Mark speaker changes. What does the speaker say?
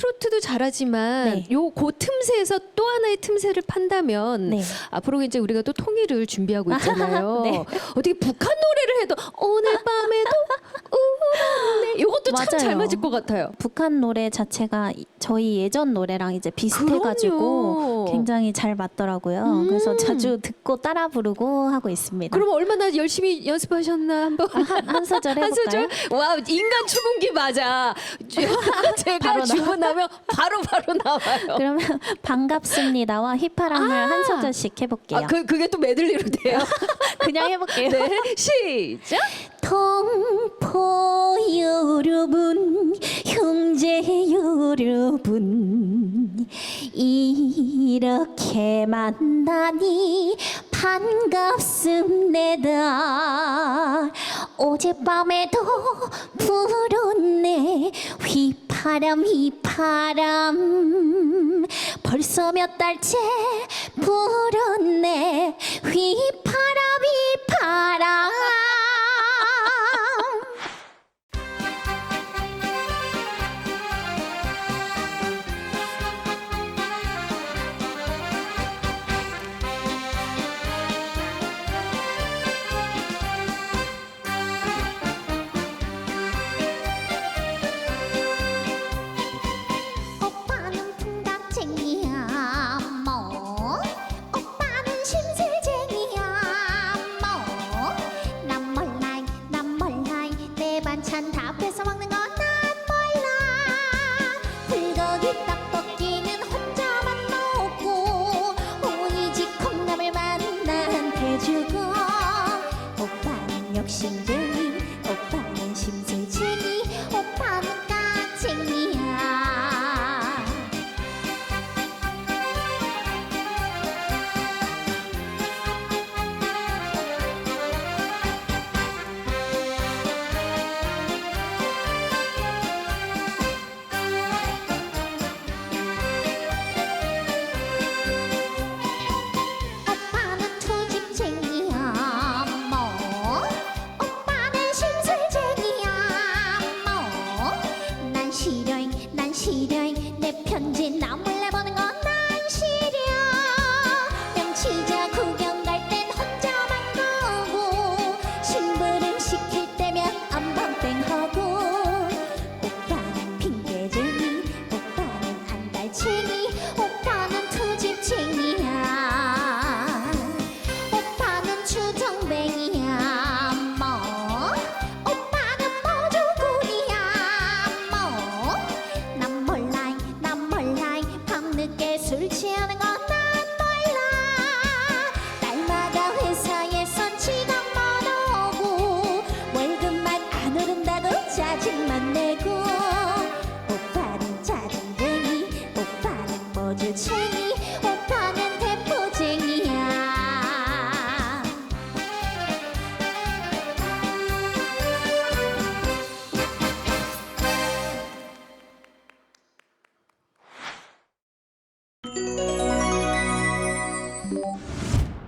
Speaker 1: 트로트도 잘하지만
Speaker 2: 네.
Speaker 1: 요그 틈새에서 또 하나의 틈새를 판다면
Speaker 2: 네.
Speaker 1: 앞으로 이제 우리가 또 통일을 준비하고 있잖아요.
Speaker 2: 네.
Speaker 1: 어떻게 북한 노래를 해도 오늘 밤에도 우울하네. 이것도 참 잘
Speaker 2: 맞아요.
Speaker 1: 맞을 것 같아요.
Speaker 2: 북한 노래 자체가 이- 저희 예전 노래랑 이제 비슷해가지고
Speaker 1: 그럼요.
Speaker 2: 굉장히 잘 맞더라고요.
Speaker 1: 음.
Speaker 2: 그래서 자주 듣고 따라 부르고 하고 있습니다.
Speaker 1: 그럼 얼마나 열심히 연습하셨나 한번
Speaker 2: 한, 한 소절
Speaker 1: 한
Speaker 2: 해볼까요?
Speaker 1: 소절? 와 인간 추궁기 맞아. 제가
Speaker 2: 바로 나-
Speaker 1: 주문하면 바로 바로 나와요.
Speaker 2: 그러면 반갑습니다와 휘파람을
Speaker 1: 아.
Speaker 2: 한 소절씩 해볼게요.
Speaker 1: 아, 그 그게 또 메들리로 돼요.
Speaker 2: 그냥 해볼게요.
Speaker 1: 네, 시작.
Speaker 2: 동 이렇게 만나니 반갑습니다. 어젯밤에도 불었네. 휘파람 휘파람. 벌써 몇 달째 불었네. 휘파람 내 반찬 다 뺏어 먹는 건 난 몰라. 불고기 떡볶이는 혼자만 먹고 오이지 콩나물만 나한테 주고 오빠는 욕심쟁이 cheating. 밤늦게 술 취하는 건 난 몰라. 날마다 회사에선 지각만 오고 월급만 안 오른다고 짜증만 내고 오빠는 짜증쟁이 오빠는 모주쟁이 Thank you.